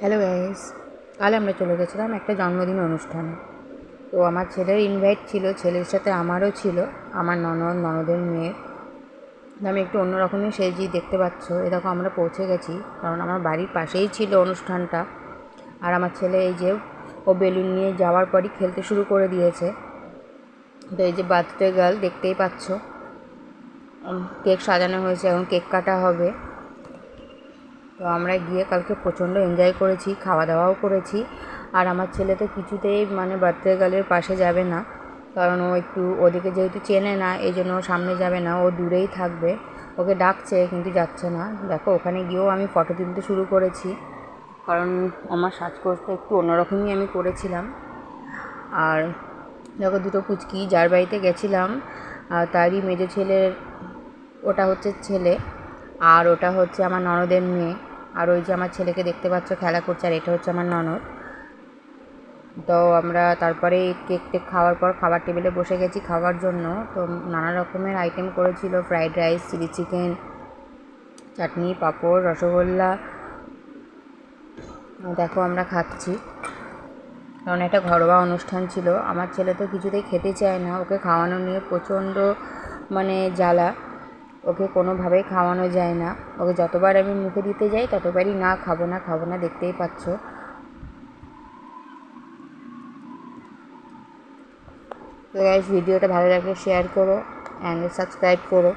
Hello guys কাল আমরা চলে গেছিলাম একটা জন্মদিন অনুষ্ঠানে। তো আমার ছেলের ইনভাইট ছিল, ছেলের সাথে আমারও ছিল, আমার ননদ, ননদের মেয়ে। আমি একটু অন্যরকমই সেজি দেখতে পাচ্ছ। এ দেখো, আমরা পৌঁছে গেছি, কারণ আমার বাড়ির পাশেই ছিল অনুষ্ঠানটা। আর আমার ছেলে এই যে, ও বেলুন নিয়ে যাওয়ার পরই খেলতে শুরু করে দিয়েছে। তো এই যে বার্থডে গার্ল, দেখতেই পাচ্ছ। কেক সাজানো হয়েছে, এখন কেক কাটা হবে। তো আমরা গিয়ে কালকে প্রচণ্ড এনজয় করেছি খাওয়া দাওয়াও করেছি। আর আমার ছেলে তো কিছুতেই মানে বার্থডে গার্লের পাশে যাবে না। কারণ ও একটু ওদিকে যেহেতু চেনে না, এই জন্য ও সামনে যাবে না, ও দূরেই থাকবে। ওকে ডাকছে, কিন্তু যাচ্ছে না। দেখো, ওখানে গিয়েও আমি ফটো তুলতে শুরু করেছি। কারণ আমার সাজগোজটা একটু অন্যরকমই আমি করেছিলাম। আর দেখো, দুটো পুচকি, যার বাড়িতে গেছিলাম তারই মেজো ছেলের, ওটা হচ্ছে ছেলে। আর ওটা হচ্ছে আমার ননদের মেয়ে। আর ওই যে আমার ছেলেকে দেখতে পাচ্ছ, খেলা করছে, আর এটা হচ্ছে আমার ননদ। তো আমরা তারপরে কেক টেক খাওয়ার পর খাবার টেবিলে বসে গেছি খাওয়ার জন্য। তো নানা রকমের আইটেম করেছিল fried rice chilli chicken chutney, papad, rasgulla. দেখো আমরা খাচ্ছি। কারণ একটা ঘরোয়া অনুষ্ঠান ছিল। আমার ছেলে তো কিছুতেই খেতে চায় না, ওকে খাওয়ানো নিয়ে প্রচণ্ড মানে জ্বালা। ওকে কোনোভাবেই খাওয়ানো যায় না। ওকে যতবার আমি মুখে দিতে যাই, ততবারই না খাব না খাব না, দেখতেই পাচ্ছ। তো গাইস ভিডিওটা ভালো লাগলে শেয়ার করো অ্যান্ড সাবস্ক্রাইব করো।